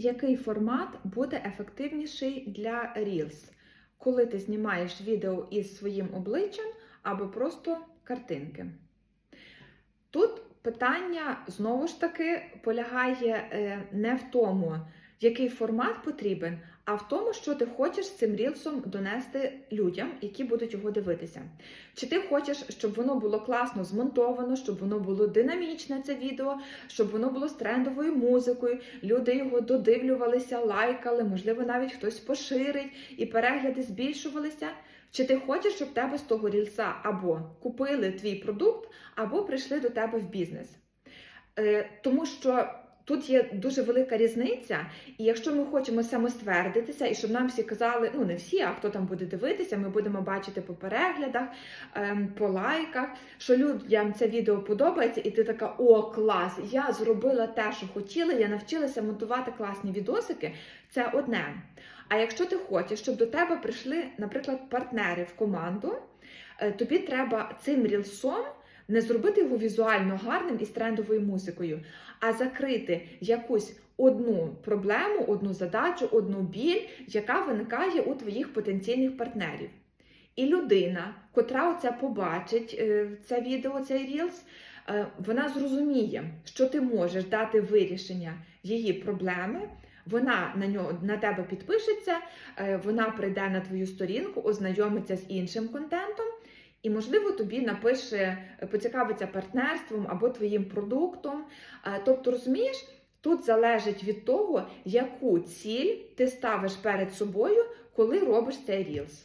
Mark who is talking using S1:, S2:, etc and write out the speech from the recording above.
S1: Який формат буде ефективніший для Reels? Коли ти знімаєш відео із своїм обличчям або просто картинки? Тут питання знову ж таки полягає е, не в тому, який формат потрібен, а в тому, що ти хочеш цим рілсом донести людям, які будуть його дивитися. Чи ти хочеш, щоб воно було класно змонтовано, щоб воно було динамічне, це відео, щоб воно було з трендовою музикою, люди його додивлювалися, лайкали, можливо, навіть хтось поширить і перегляди збільшувалися. Чи ти хочеш, щоб тебе з того рільса або купили твій продукт, або прийшли до тебе в бізнес? Е, тому що тут є дуже велика різниця, і якщо ми хочемо самоствердитися, і щоб нам всі казали, ну не всі, а хто там буде дивитися, ми будемо бачити по переглядах, ем, по лайках, що людям це відео подобається, і ти така, о, клас! Я зробила те, що хотіла, я навчилася монтувати класні відосики. Це одне. А якщо ти хочеш, щоб до тебе прийшли, наприклад, партнери в команду, е, тобі треба цим рілсом не зробити його візуально гарним і з трендовою музикою, а закрити якусь одну проблему, одну задачу, одну біль, яка виникає у твоїх потенційних партнерів. І людина, котра оце побачить, е, це відео, цей рілс, е, вона зрозуміє, що ти можеш дати вирішення її проблеми. Вона на нього на тебе підпишеться, е, вона прийде на твою сторінку, ознайомиться з іншим контентом, і, можливо, тобі напише, е, поцікавиться партнерством або твоїм продуктом. Е, Тобто, розумієш, тут залежить від того, яку ціль ти ставиш перед собою, коли робиш цей рілс.